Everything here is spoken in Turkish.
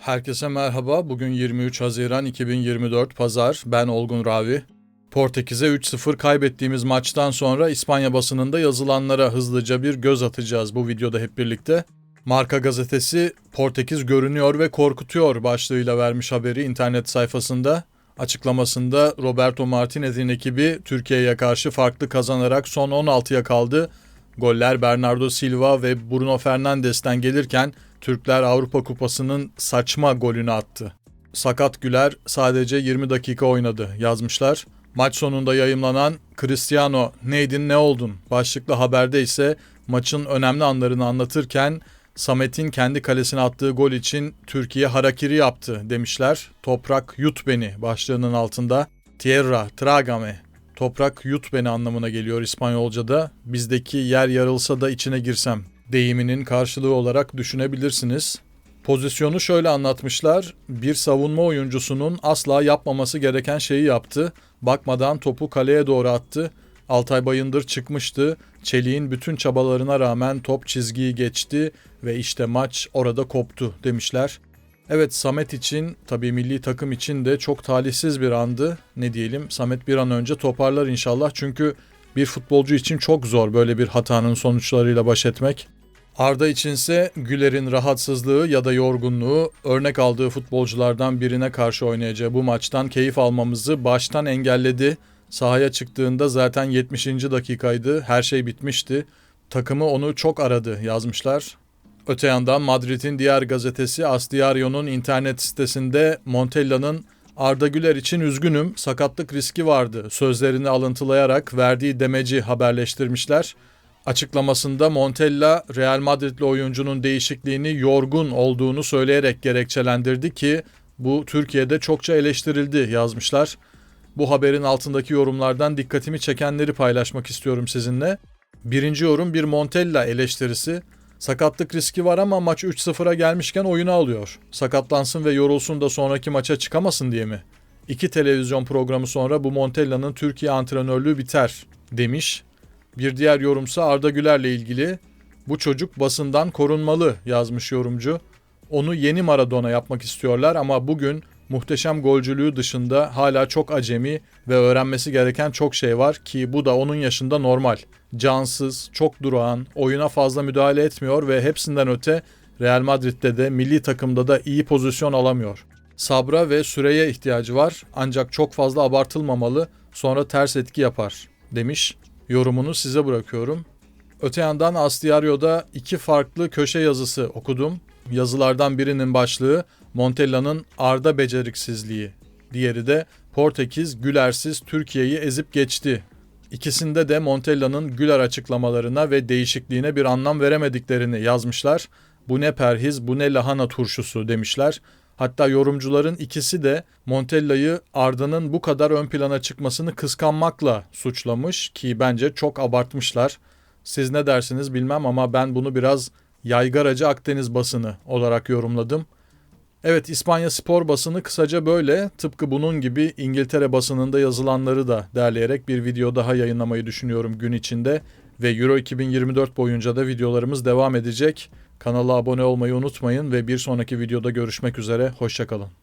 Herkese merhaba. Bugün 23 Haziran 2024 Pazar. Ben Olgun Ravi. Portekiz'e 3-0 kaybettiğimiz maçtan sonra İspanya basınında yazılanlara hızlıca bir göz atacağız bu videoda hep birlikte. Marka gazetesi Portekiz görünüyor ve korkutuyor başlığıyla vermiş haberi internet sayfasında. Açıklamasında Roberto Martinez'in ekibi Türkiye'ye karşı farklı kazanarak son 16'ya kaldı. Goller Bernardo Silva ve Bruno Fernandes'ten gelirken Türkler Avrupa Kupası'nın saçma golünü attı. Sakat Güler sadece 20 dakika oynadı yazmışlar. Maç sonunda yayımlanan Cristiano neydin ne oldun başlıklı haberde ise maçın önemli anlarını anlatırken Samet'in kendi kalesine attığı gol için Türkiye harakiri yaptı demişler. Toprak yut beni başlığının altında. Tierra, tragame, toprak yut beni anlamına geliyor İspanyolca'da. Bizdeki yer yarılsa da içine girsem deyiminin karşılığı olarak düşünebilirsiniz. Pozisyonu şöyle anlatmışlar. Bir savunma oyuncusunun asla yapmaması gereken şeyi yaptı. Bakmadan topu kaleye doğru attı. Altay Bayındır çıkmıştı. Çelik'in bütün çabalarına rağmen top çizgiyi geçti ve işte maç orada koptu demişler. Evet Samet için tabii milli takım için de çok talihsiz bir andı. Ne diyelim Samet bir an önce toparlar inşallah çünkü bir futbolcu için çok zor böyle bir hatanın sonuçlarıyla baş etmek. Arda içinse Güler'in rahatsızlığı ya da yorgunluğu örnek aldığı futbolculardan birine karşı oynayacağı bu maçtan keyif almamızı baştan engelledi. Sahaya çıktığında zaten 70. dakikaydı. Her şey bitmişti. Takımı onu çok aradı yazmışlar. Öte yandan Madrid'in diğer gazetesi As Diario'nun internet sitesinde Montella'nın Arda Güler için üzgünüm, sakatlık riski vardı sözlerini alıntılayarak verdiği demeci haberleştirmişler. Açıklamasında Montella Real Madridli oyuncunun değişikliğini yorgun olduğunu söyleyerek gerekçelendirdi ki bu Türkiye'de çokça eleştirildi yazmışlar. Bu haberin altındaki yorumlardan dikkatimi çekenleri paylaşmak istiyorum sizinle. Birinci yorum bir Montella eleştirisi. Sakatlık riski var ama maç 3-0'a gelmişken oyunu alıyor. Sakatlansın ve yorulsun da sonraki maça çıkamasın diye mi? İki televizyon programı sonra bu Montella'nın Türkiye antrenörlüğü biter demiş. Bir diğer yorumsa Arda Güler'le ilgili bu çocuk basından korunmalı yazmış yorumcu. Onu yeni Maradona yapmak istiyorlar ama bugün muhteşem golcülüğü dışında hala çok acemi ve öğrenmesi gereken çok şey var ki bu da onun yaşında normal. Cansız, çok durağan, oyuna fazla müdahale etmiyor ve hepsinden öte Real Madrid'de de milli takımda da iyi pozisyon alamıyor. Sabra ve süreye ihtiyacı var ancak çok fazla abartılmamalı sonra ters etki yapar demiş. Yorumunu size bırakıyorum. Öte yandan Astiario'da iki farklı köşe yazısı okudum. Yazılardan birinin başlığı Montella'nın Arda beceriksizliği. Diğeri de Portekiz Gülersiz Türkiye'yi ezip geçti. İkisinde de Montella'nın Güler açıklamalarına ve değişikliğine bir anlam veremediklerini yazmışlar. Bu ne perhiz, bu ne lahana turşusu demişler. Hatta yorumcuların ikisi de Montella'yı Arda'nın bu kadar ön plana çıkmasını kıskanmakla suçlamış ki bence çok abartmışlar. Siz ne dersiniz bilmem ama ben bunu biraz yaygaracı Akdeniz basını olarak yorumladım. Evet İspanya spor basını kısaca böyle tıpkı bunun gibi İngiltere basınında yazılanları da derleyerek bir video daha yayınlamayı düşünüyorum gün içinde ve Euro 2024 boyunca da videolarımız devam edecek. Kanala abone olmayı unutmayın ve bir sonraki videoda görüşmek üzere. Hoşçakalın.